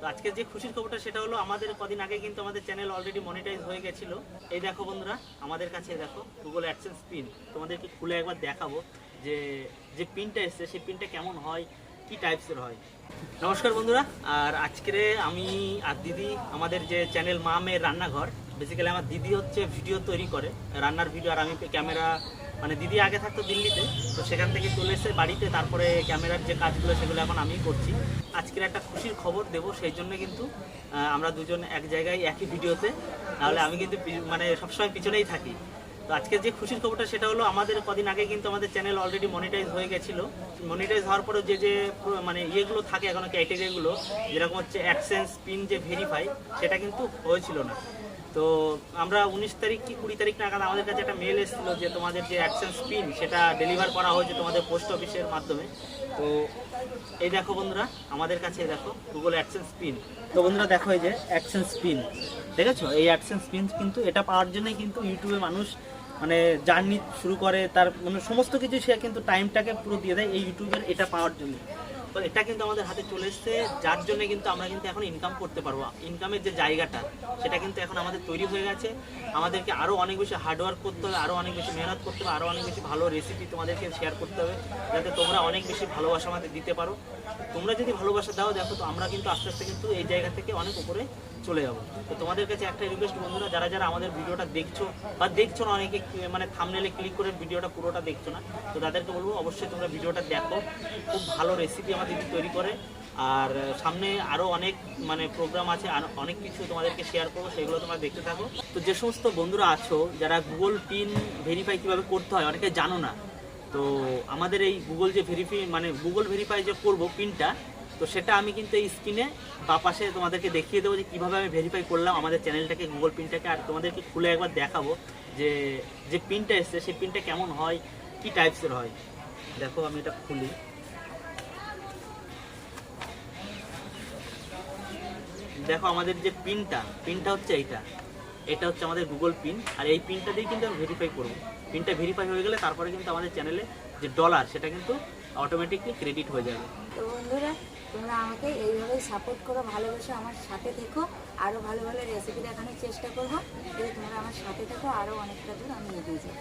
তো আজকে যে খুশির খবরটা সেটা হলো আমাদের কদিন আগে কিন্তু আমাদের চ্যানেল অলরেডি মনিটাইজ হয়ে গেছিল। এই দেখো বন্ধুরা, আমাদের কাছে দেখো গুগল অ্যাডসেন্স পিন তোমাদেরকে খুলে একবার দেখাবো যে যে পিনটা এসছে, সেই পিনটা কেমন হয়, কি টাইপসের হয়। নমস্কার বন্ধুরা, আর আজকে আমি আর দিদি, আমাদের যে চ্যানেল মা মেয়ের রান্নাঘর বেসিক্যালি আমার দিদি হচ্ছে ভিডিও তৈরি করে, রান্নার ভিডিও আর আমি ক্যামেরা মানে দিদি আগে থাকতো দিল্লিতে, তো সেখান থেকে চলে এসে বাড়িতে, তারপরে ক্যামেরার যে কাজগুলো সেগুলো এখন আমিই করছি। আজকের একটা খুশির খবর দেব, সেই জন্য কিন্তু আমরা দুজন এক জায়গায়, একই ভিডিওতে নাহলে আমি কিন্তু মানে সবসময় পিছনেই থাকি। তো আজকে যে খুশির খবরটা, সেটা হলো আমাদের কদিন আগে কিন্তু আমাদের চ্যানেল অলরেডি মনিটাইজ হয়ে গেছিল। মনিটাইজ হওয়ার পরে যে যে মানে ইয়েগুলো থাকে এখনও ক্যাটেগরিগুলো যেরকম হচ্ছে অ্যাডসেন্স পিন যে ভেরিফাই সেটা কিন্তু হয়েছিল না। তো আমরা উনিশ তারিখ কি কুড়ি তারিখ নাগাদ আমাদের কাছে একটা মেল এসেছিল যে তোমাদের যে অ্যাডসেন্স পিন সেটা ডেলিভার করা হয়েছে তোমাদের পোস্ট অফিসের মাধ্যমে। তো এই দেখো বন্ধুরা, আমাদের কাছে দেখো গুগল অ্যাডসেন্স পিন তো বন্ধুরা দেখো এই যে অ্যাডসেন্স পিন দেখেছ? এই অ্যাডসেন্স পিন কিন্তু এটা পাওয়ার জন্যই কিন্তু ইউটিউবে মানুষ মানে জার্নি শুরু করে, তার মানে সমস্ত কিছু সে কিন্তু টাইমটাকে পুরো দিয়ে দেয় এই ইউটিউবের এটা পাওয়ার জন্য তো এটা কিন্তু আমাদের হাতে চলে এসছে। যার জন্য কিন্তু আমরা কিন্তু এখন ইনকাম করতে পারব। ইনকামের যে জায়গাটা, সেটা কিন্তু এখন আমাদের তৈরি হয়ে গেছে। আমাদেরকে আরও অনেক বেশি হার্ডওয়ার্ক করতে হবে আরও অনেক বেশি মেহনত করতে হবে আরও অনেক বেশি ভালো রেসিপি তোমাদেরকে শেয়ার করতে হবে, যাতে তোমরা অনেক বেশি ভালোবাসা আমাদের দিতে পারো। তোমরা যদি ভালোবাসা দাও, দেখো তো আমরা কিন্তু আস্তে আস্তে কিন্তু এই জায়গা থেকে অনেক উপরে চলে যাব। তো তোমাদের কাছে একটা রিকোয়েস্ট বন্ধুরা, যারা যারা আমাদের ভিডিওটা দেখছ, বা দেখছ না অনেকে মানে থামনেলে ক্লিক করে ভিডিওটা পুরোটা দেখছ না, তো তাদেরকে বলব অবশ্যই তোমরা ভিডিওটা দেখো। খুব ভালো রেসিপি আমাদের তৈরি করে। আর সামনে আরও অনেক মানে প্রোগ্রাম আছে, আর অনেক কিছু তোমাদেরকে শেয়ার করব, সেগুলো তোমরা দেখতে থাকো। তো যে সমস্ত বন্ধুরা আছো, যারা গুগল পিন ভেরিফাই কীভাবে করতে হয়, অনেকে জানো না। তো আমাদের এই গুগল যে ভেরিফাই মানে গুগল ভেরিফাই যে করব পিনটা তো সেটা আমি কিন্তু এই স্ক্রিনে বা পাশে তোমাদেরকে দেখিয়ে দেবো যে কীভাবে আমি ভেরিফাই করলাম আমাদের চ্যানেলটাকে গুগল পিনটাকে আর তোমাদেরকে খুলে একবার দেখাবো যে যে পিনটা এসছে, সেই পিনটা কেমন হয়, কি টাইপসের হয়। দেখো, আমি এটা খুলি। দেখো আমাদের যে পিনটা পিনটা হচ্ছে এইটা। এটা হচ্ছে আমাদের গুগল পিন আর এই পিনটা দিয়ে কিন্তু আমি ভেরিফাই করব। পিনটা ভেরিফাই হয়ে গেলে তারপরে কিন্তু আমাদের চ্যানেলে যে ডলার সেটা কিন্তু অটোমেটিকলি ক্রেডিট হয়ে যাবে। তো বন্ধুরা তোমরা আমাকে এইভাবেই সাপোর্ট করো ভালোবেসে আমার সাথে থেকো আরও ভালো ভালো রেসিপি দেখানোর চেষ্টা করব। যদি তোমরা আমার সাথে থেকো আরও অনেকটা দূর আমি এগিয়ে যাব।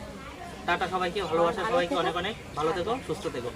টাটা সবাইকে ভালোবাসা সবাইকে অনেক অনেক ভালো থেকো সুস্থ থেকো।